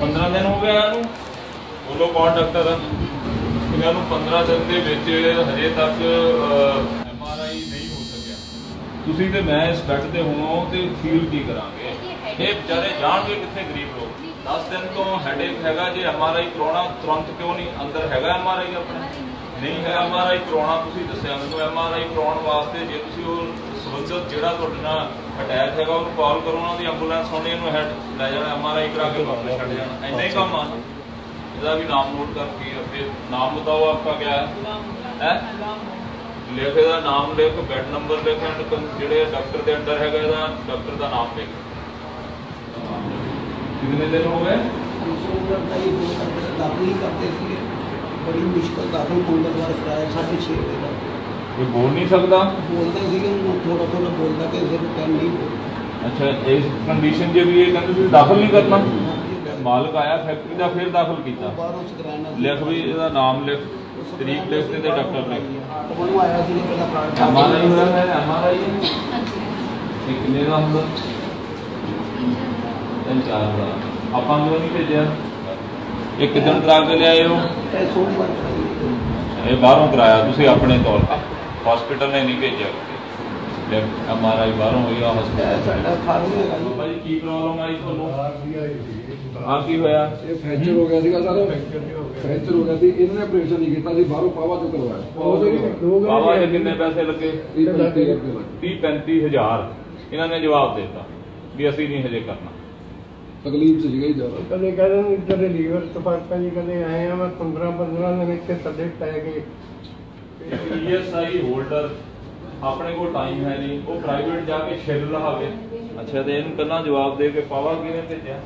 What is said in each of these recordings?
15 ਦਿਨ ਹੋ ਗਿਆ ਇਹਨੂੰ ਬੋਲੋ ਕੌਣ ਡਾਕਟਰ ਆ? ਇਹਨਾਂ ਨੂੰ 15 ਦਿਨ ਦੇ ਵਿੱਚ ਹਜੇ ਤੱਕ ਐਮ ਆਰ ਆਈ ਨਹੀਂ ਹੋ ਸਕਿਆ। ਤੁਸੀਂ ਤੇ ਮੈਂ ਇਸ ਬੈੱਡ ਤੇ ਹੋਵਾਂ ਤੇ ਫੀਲ ਕੀ ਕਰਾਂਗੇ? ਇਹ ਵਿਚਾਰੇ ਜਾਣਗੇ ਕਿੱਥੇ ਗਰੀਬ ਲੋਕ। 10 ਦਿਨ ਤੋਂ ਹੈਡੇਕ ਹੈਗਾ, ਜੇ ਐਮ ਆਰ ਆਈ ਕਰਾਉਣਾ, ਤੁਰੰਤ ਕਿਉਂ ਨਹੀਂ? ਅੰਦਰ ਹੈਗਾ ਐਮ ਆਰ ਆਈ ਆਪਣਾ? ਨਹੀਂ ਹੈ ਐਮ ਆਰ ਆਈ ਕਰਾਉਣਾ, ਤੁਸੀਂ ਦੱਸਿਆ ਮੈਨੂੰ ਐਮ ਆਰ ਆਈ ਕਰਾਉਣ ਵਾਸਤੇ, ਜੇ ਤੁਸੀਂ ਉਹ ਸੰਬੰਧਿਤ ਜਿਹੜਾ ਤੁਹਾਡੇ ਨਾਲ ਅਟੈਚ ਹੈਗਾ ਉਹਨੂੰ ਕਾਲ ਕਰੋ ਉਹਨਾਂ ਦੀ ਐਂਬੂਲੈਂਸ ਹੋਣੀ ਇਹਨੂੰ ਹੈਡ ਲੈ ਜਾਣਾ ਐਮ ਆਰ ਆਈ ਕਰਾ ਕੇ ਵਾਪਸ ਛੱਡ ਜਾਣਾ। ਇੰਨਾ ਹੀ ਕੰਮ ਆ। ਇਹਦਾ ਵੀ ਨਾਮ ਨੋਟ ਕਰਕੇ ਫਿਰ ਨਾਮ ਬਤਾਓ ਆਪਕਾ ਕਿਆ ਹੈ। ਹੈ? ਲਿਖ ਇਹਦਾ ਨਾਮ ਲਿਖ ਬੈੱਡ ਨੰਬਰ ਲਿਖ and ਜਿਹੜੇ ਡਾਕਟਰ ਦੇ ਅੰਡਰ ਹੈਗਾ ਇਹਦਾ ਡਾਕਟਰ ਦਾ ਨਾਮ ਲਿਖ। ਕਿੰਨੇ ਦਿਨ ਹੋ ਗਏ? ਦਾਖਲ ਹੀ ਕਰਦੇ ਸੀ ਬੜੀ ਮੁਸ਼ਕਲ ਦਾਖਲ ਮੰਗਲਵਾਰ ਕਰਾਇਆ ਸਾਢੇ ਛੇ ਵਜੇ ਦਾ ਇਹ ਬੋਲ ਨਹੀਂ ਸਕਦਾ? ਬੋਲਦਾ ਸੀ ਕਿ تھوڑا تھوڑا بولتا کہ اس کو کہنے نہیں اچھا اس کنڈیشن جب یہ کہنے سے داخل نہیں کرنا؟ مالک آیا فیکٹری دا پھر داخل کیتا۔ لکھ بھی اذا نام لکھ طریق لکھ دے دے ڈاکٹر لکھ۔ کون آیا سی پہلا پرانٹ ہمارا ہی ہے ہمارا ہی ہے۔ کتنے دا ہمارا تین چار دا۔ آپ ہم نہیں پہ جائے ایک کتن کرا کے لیا ہے یہ باروں کرایا دوسری اپنے طور پر۔ ہسپیٹل میں نہیں پہ جائے ਲੈ ਐਮਆਰਆਈ ਬਾਹਰੋਂ ਹੋਈ ਆ ਇਹ ਹਸਪੀਟਲ ਸਾਡਾ ਫਾਰਮ ਹੈਗਾ ਜੀ। ਬਾਬਾ ਜੀ ਕੀ ਪ੍ਰੋਬਲਮ ਆਈ ਤੁਹਾਨੂੰ? ਆ ਕੀ ਹੋਇਆ? ਇਹ ਫ੍ਰੈਕਚਰ ਹੋ ਗਿਆ ਸੀਗਾ ਸਰ। ਫ੍ਰੈਕਚਰ ਹੋ ਗਿਆ। ਸੀ। ਇਹਨਾਂ ਨੇ ਆਪਰੇਸ਼ਨ ਨਹੀਂ ਕੀਤਾ ਸੀ। ਬਾਹਰੋਂ ਪਾਵਾ ਤੋਂ ਕਰਵਾਇਆ ਬਾਬਾ ਜੀ ਕਿੰਨੇ? ਪੈਸੇ ਲੱਗੇ? ਇਹ ਪੈਂਤੀ ਰੁਪਏ ਲੱਗੇ। 30 35 ਹਜ਼ਾਰ। ਇਹਨਾਂ ਨੇ ਜਵਾਬ ਦਿੱਤਾ ਵੀ ਅਸੀਂ ਨਹੀਂ ਹਜੇ ਕਰਨਾ। ਤਕਲੀਫ ਸੀ ਗਈ ਜ਼ਿਆਦਾ। ਕਦੇ ਕਹਿੰਦੇ ਨੇ ਕਦੇ ਲੀਵਰ ਤੋਂ ਪਾ ਜੀ ਕਦੇ ਆਏ ਆ ਮੈਂ 15 15 ਦੇ ਵਿੱਚ ਥੱਲੇ ਪੈ ਗਏ। ਈਐਸਆਈ ਹੋਲਡਰ ਆਪਣੇ ਕੋਲ ਟਾਈਮ ਹੈ ਨਹੀਂ ਉਹ ਪ੍ਰਾਈਵੇਟ ਜਾ ਕੇ ਛਿੱਲ ਲਹਾਵੇ ਅੱਛਾ ਤੇ ਇਹਨੂੰ ਪਹਿਲਾਂ ਜਵਾਬ ਦੇ ਕੇ ਪਾਵਾ ਕਿਵੇਂ ਭੇਜਿਆ?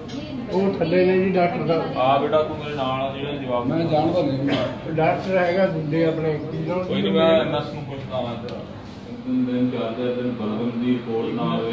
ਉਹ ਥੱਲੇ ਨੇ ਜੀ ਡਾਕਟਰ ਦਾ। ਆ ਬੇਟਾ ਤੂੰ ਮੇਰੇ ਨਾਲ ਆ ਜਿਹੜਾ ਜਵਾਬ ਮੈਂ ਜਾਣਦਾ ਨਹੀਂ। ਡਾਕਟਰ ਹੈਗਾ ਦੁੱਡੇ ਆਪਣੇ। ਕੋਈ ਨਹੀਂ ਮੈਂ ਐਮਐਸ ਨੂੰ ਪੁੱਛਦਾ ਹਾਂ ਤੇਰਾ। ਤਿੰਨ ਦਿਨ ਚਾਰ ਦਿਨ ਦਿਨ ਬਲਵੰਦ ਦੀ ਕੋਲ ਨਾ ਹੋਵੇ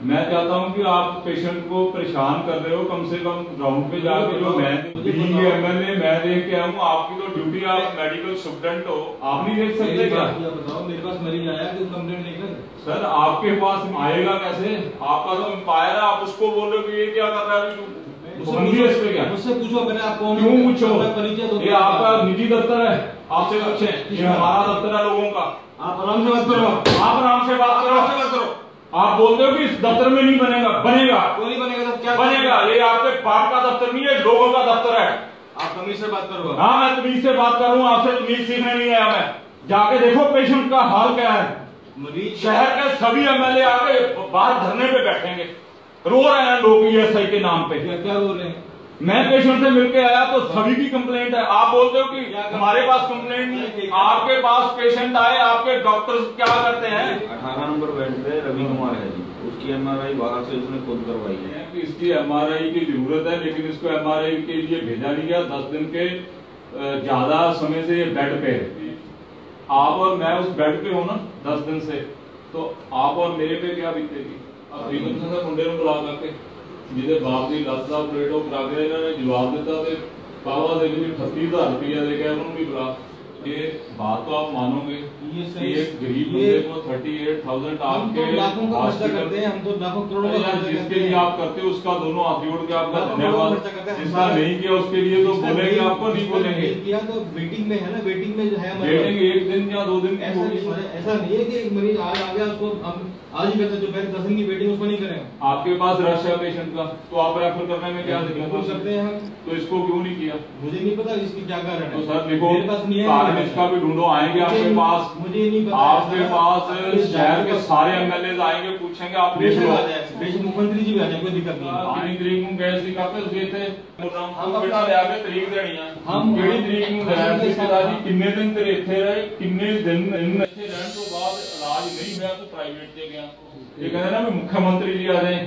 میں چاہتا ہوں کہ آپ پیشنٹ کو پریشان کر رہے ہو کم سے کم راؤنڈ پہ جا کے جو میں ایم ایل اے میں دیکھ کے ہوں آپ کی تو ڈیوٹی آپ میڈیکل سپرڈنٹ ہو آپ نہیں دیکھ سکتے کیا؟ میرے پاس مریض آیا تو کمپلینٹ نہیں کر سر آپ کے پاس آئے گا کیسے؟ آپ کا تو امپائر ہے آپ اس کو بول رہے ہو کہ یہ کیا کر رہا ہے؟ آپ سے پوچھیں یہ ہمارا دفتر ہے لوگوں کا۔ آپ آرام سے بات کرو۔ آپ آرام سے بات کرو۔ آپ بولتے ہو کہ اس دفتر میں نہیں بنے گا بنے گا۔ بنے گا؟ یہ آپ کے باپ کا دفتر نہیں ہے لوگوں کا دفتر ہے۔ آپ تمیز سے بات کرو۔ ہاں میں تمیز سے بات کر رہا ہوں آپ سے تمیز سیکھنے نہیں آیا میں۔ جا کے دیکھو پیشنٹ کا حال کیا ہے۔ شہر کے سبھی ایم ایل اے آ کے باہر دھرنے پہ بیٹھیں گے۔ رو رہے ہیں لوگ ای ایس آئی کے نام پہ۔ کیا رو رہے ہیں؟ میں پیشنٹ سے مل کے آیا تو سبھی کی کمپلینٹ ہے۔ آپ بولتے ہو کہ ہمارے پاس کمپلینٹ نہیں آپ کے پاس پیشنٹ آئے آپ کے ڈاکٹر کیا کرتے ہیں؟ اٹھارہ نمبر بیڈ پہ روی کمار ہے جی۔ اس کی ایم آر آئی باہر سے اس نے خود کروائی ہے۔ اس کی ایم آر آئی کی ضرورت ہے لیکن اس کو ایم آر آئی کے لیے بھیجا نہیں گیا۔ دس دن کے زیادہ سمے سے یہ بیڈ پہ ہے۔ آپ اور میں اس بیڈ پہ ہوں نا دس دن سے۔ تو آپ اور میرے پہ کیا بیتے گی آپ منڈے میں بلا کر کے۔ ਜਿਹਦੇ ਬਾਪ ਦੀ ਲੱਤ ਦਾ ਆਪਰੇਟ ਉਹ ਕਰਾ ਕੇ ਇਹਨਾਂ ਨੇ ਜਵਾਬ ਦਿੱਤਾ ਤੇ ਬਾਬਾ ਦੇ ਵੀ 38000 ਰੁਪਇਆ ਦੇ ਕੇ ਉਹਨੂੰ ਵੀ ਬੁਲਾ। یہ بات تو آپ مانو گے ایک غریب بندے کو تھرٹی ایٹ تھاؤزینڈ آپ کے جس کے لیے آپ کرتے اس کا دونوں ہاتھی اٹھ کے آپ کا دھنیہ جس کا نہیں کیا اس کے لیے تو بولیں گے آپ کو نہیں بولیں گے۔ ویٹنگ میں ہے نا ویٹنگ میں ہے ویٹنگ ایک دن یا دو دن ایسا نہیں ہے کہ مریض آج آ اس کو آج ہی کرتے جو پہلے دس دن کی ویٹنگ اس کو نہیں کریں آپ کے پاس رش ہے پیشنٹ کا تو آپ ریفر کرنے میں کیا دقت ہو سکتے ہیں تو اس کو کیوں نہیں کیا؟ مجھے نہیں پتا اس کی کیا کارن ہے۔ تو سر دیکھو حال اس کا بھی ڈھونڈو آئیں گے آپ کے پاس۔ آپ کے پاس شہر کے سارے ایم ایل ایز آئیں گے پوچھیں گے آپ مکھنتری جی بھی آ جائیں کوئی دقت نہیں ہے۔ اپنی طریق میں گیس دکھا پہ اس دیتے ہم اپنا لیا پہ طریق دینی ہیں۔ ہم کیڑی طریق میں گیس دکھا پہ جی کنے دن تیرے اتھے رہے کنے دن ان میں اچھے رہن تو بعد علاج نہیں ہے تو پرائیویٹ دے گیا یہ کہہ رہا ہے مکھنتری جی آ جائیں۔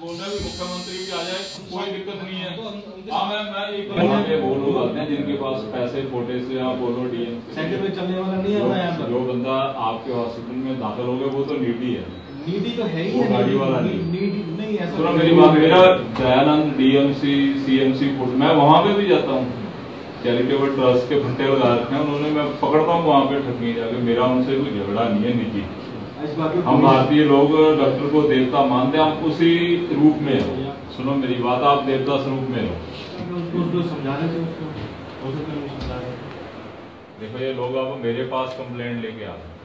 بول رہے ہیں مختلف آتے ہیں جن کے پاس پیسے جو بندہ آپ کے ہاسپٹل میں داخل ہو گئے وہ تو نیٹی ہے میری بات دیا نی M C C M C foot میں وہاں پہ بھی جاتا ہوں چیریٹیبل ٹرسٹ کے پٹے لگا رکھے ہیں انہوں نے میں پکڑتا ہوں وہاں پہ ٹھکی جا کے میرا ان سے کوئی جھگڑا نہیں ہے نیجی ہم بھارتی لوگ ڈاکٹر کو دیوتا مانتے ہیں ہم اسی روپ میں ہیں۔ سنو میری بات آپ دیوتا اس روپ میں رہو دیکھو یہ لوگ اب میرے پاس کمپلینٹ لے کے آ رہے ہیں۔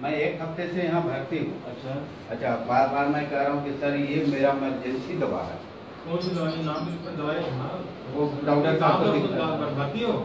میں ایک ہفتے سے یہاں بھرتی ہوں۔ اچھا۔ اچھا بار بار میں کہہ رہا ہوں کہ سر یہ میرا ایمرجنسی دوا ہے۔ کون سی دوائی نام دوائی وہ ڈاکٹر صاحب بھرتی ہو؟